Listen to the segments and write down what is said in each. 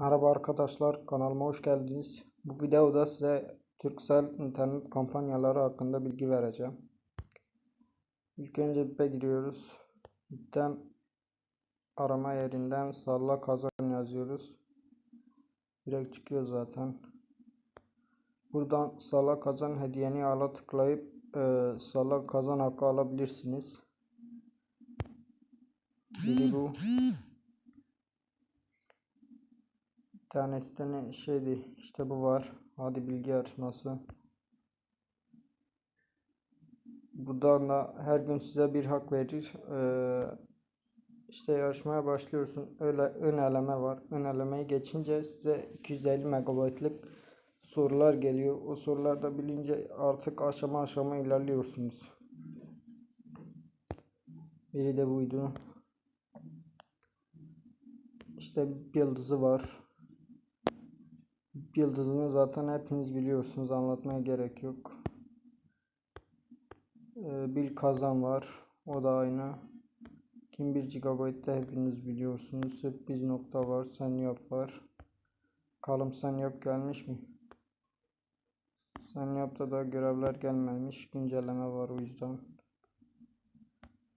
Merhaba arkadaşlar kanalıma hoş geldiniz. Bu videoda size Turkcell internet kampanyaları hakkında bilgi vereceğim. İlk önce BİP'e giriyoruz. BİP'ten arama yerinden salla kazan yazıyoruz. Direkt çıkıyor zaten. Buradan salla kazan hediyeni ala tıklayıp e, salla kazan hakkı alabilirsiniz. Biri bu. Bir tanesi de ne şeydi işte bu var. Hadi bilgi yarışması. Buradan da her gün size bir hak verir. Ee, işte yarışmaya başlıyorsun. Öyle ön eleme var. Ön elemeyi geçince size 250 megabaytlık sorular geliyor. O sorularda bilince artık aşama aşama ilerliyorsunuz. Biri de buydu. İşte bir yıldızı var. Yıldızını zaten hepiniz biliyorsunuz. Anlatmaya gerek yok. Ee, bir kazan var. O da aynı. Kim 1 GB'da hepiniz biliyorsunuz. Sürpriz nokta var. Sen yap var. Kalım sen yap gelmiş mi? Sen yapta da görevler gelmemiş. Güncelleme var o yüzden.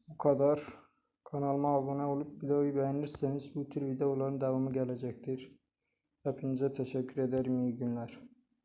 Bu kadar. Kanalıma abone olup videoyu beğenirseniz bu tür videoların devamı gelecektir. Hepinize teşekkür ederim. İyi günler.